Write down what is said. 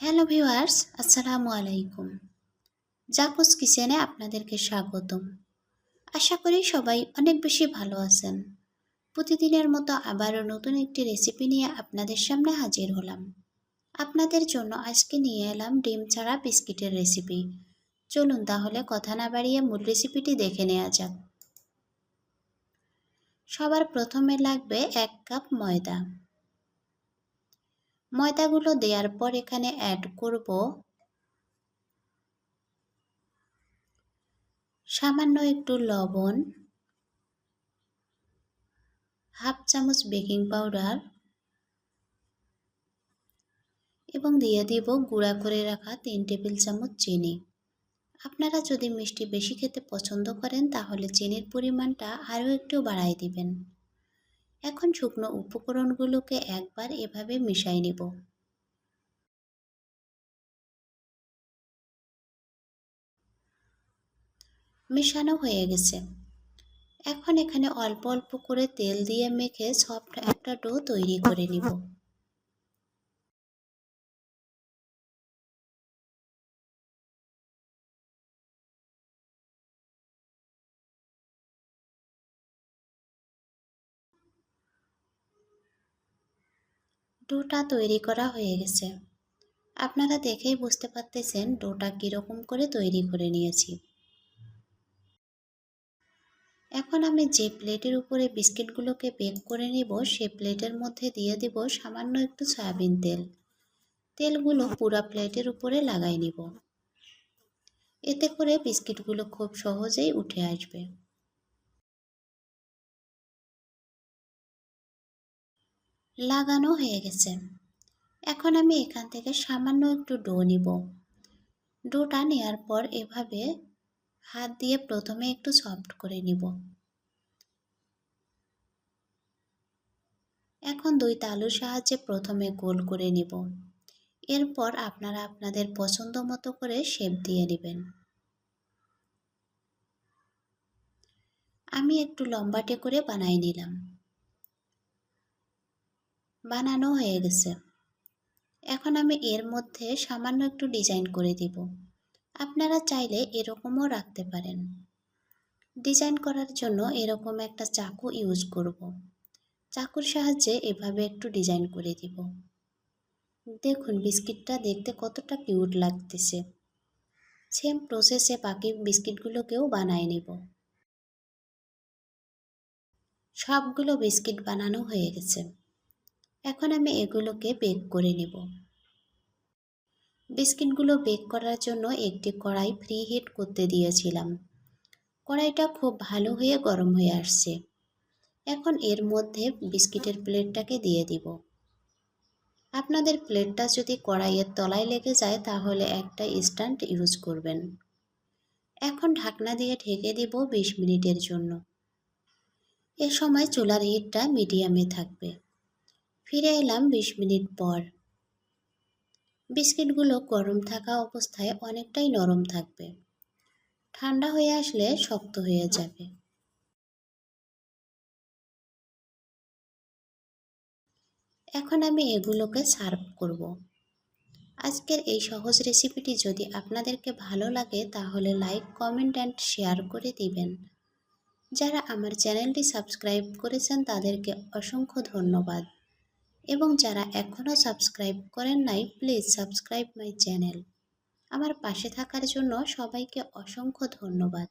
Hello viewers, আসসালামু আলাইকুম। জাকুস কিচেনে আপনাদেরকে স্বাগতম। আশা করি সবাই অনেক বেশি ভালো আছেন। প্রতিদিনের মতো আবারও নতুন একটি রেসিপি নিয়ে আপনাদের সামনে হাজির হলাম। আপনাদের জন্য আজকে নিয়ে এলাম ডিম ছাড়া বিস্কিটের রেসিপি। চলুন তাহলে কথা না বাড়িয়ে মূল রেসিপিটি দেখে নেওয়া যাক। সবার প্রথমে লাগবে এক কাপ ময়দা। ময়দাগুলো দেওয়ার পর এখানে অ্যাড করব সামান্য একটু লবণ, হাফ চামচ বেকিং পাউডার এবং দিয়ে দিব গুঁড়া করে রাখা তিন টেবিল চামচ চিনি। আপনারা যদি মিষ্টি বেশি খেতে পছন্দ করেন তাহলে চিনির পরিমাণটা আরও একটু বাড়াই দিবেন। এখন শুকনো উপকরণগুলোকে একবার এভাবে মিশাই নিব। মেশানো হয়ে গেছে। এখন এখানে অল্প অল্প করে তেল দিয়ে মেখে সফট একটা ডো তৈরি করে নিব। ডোটা তৈরি করা হয়ে গেছে। আপনারা দেখেই বুঝতে পারতেছেন ডোটা কীরকম করে তৈরি করে নিয়েছি। এখন আমি যে প্লেটের উপরে বিস্কিটগুলোকে বেক করে নিব, সে প্লেটের মধ্যে দিয়ে দিব সামান্য একটু সয়াবিন তেল। তেলগুলো পুরা প্লেটের উপরে লাগাই নিব। এতে করে বিস্কিটগুলো খুব সহজেই উঠে আসবে। লাগানো হয়ে গেছে। এখন আমি এখান থেকে সামান্য একটু ডো নিব। ডোটা নেওয়ার পর এভাবে হাত দিয়ে প্রথমে একটু সফট করে নিব। এখন দুই তালুর সাহায্যে প্রথমে গোল করে নিব। এরপর আপনারা আপনাদের পছন্দ মতো করে শেপ দিয়ে নেবেন। আমি একটু লম্বাটে করে বানাই নিলাম। বানানো হয়ে গেছে। এখন আমি এর মধ্যে সামান্য একটু ডিজাইন করে দিব। আপনারা চাইলে এরকমও রাখতে পারেন। ডিজাইন করার জন্য এরকম একটা চাকু ইউজ করব। চাকুর সাহায্যে এভাবে একটু ডিজাইন করে দিব। দেখুন, বিস্কিটটা দেখতে কতটা কিউট লাগতেছে। সেম প্রসেসে বাকি বিস্কিটগুলোকেও বানায় নেব। সবগুলো বিস্কিট বানানো হয়ে গেছে। এখন আমি এগুলোকে বেক করে নেব। বিস্কিটগুলো বেক করার জন্য একটি কড়াই ফ্রি হিট করতে দিয়েছিলাম। কড়াইটা খুব ভালো হয়ে গরম হয়ে আসছে। এখন এর মধ্যে বিস্কিটের প্লেটটাকে দিয়ে দিব। আপনাদের প্লেটটা যদি কড়াইয়ের তলায় লেগে যায় তাহলে একটা স্ট্যান্ড ইউজ করবেন। এখন ঢাকনা দিয়ে ঢেকে দিব বিশ মিনিটের জন্য। এ সময় চুলার হিটটা মিডিয়ামে থাকবে। ফিরে এলাম বিশ মিনিট পর। বিস্কিটগুলো গরম থাকা অবস্থায় অনেকটাই নরম থাকবে। ঠান্ডা হয়ে আসলে শক্ত হয়ে যাবে। এখন আমি এগুলোকে সার্ভ করব। আজকের এই সহজ রেসিপিটি যদি আপনাদেরকে ভালো লাগে, তাহলে লাইক, কমেন্ট অ্যান্ড শেয়ার করে দিবেন। যারা আমার চ্যানেলটি সাবস্ক্রাইব করেছেন, তাদেরকে অসংখ্য ধন্যবাদ। এবং যারা এখনও সাবস্ক্রাইব করেন নাই প্লিজ সাবস্ক্রাইব মাই চ্যানেল আমার পাশে থাকার জন্য সবাইকে অসংখ্য ধন্যবাদ।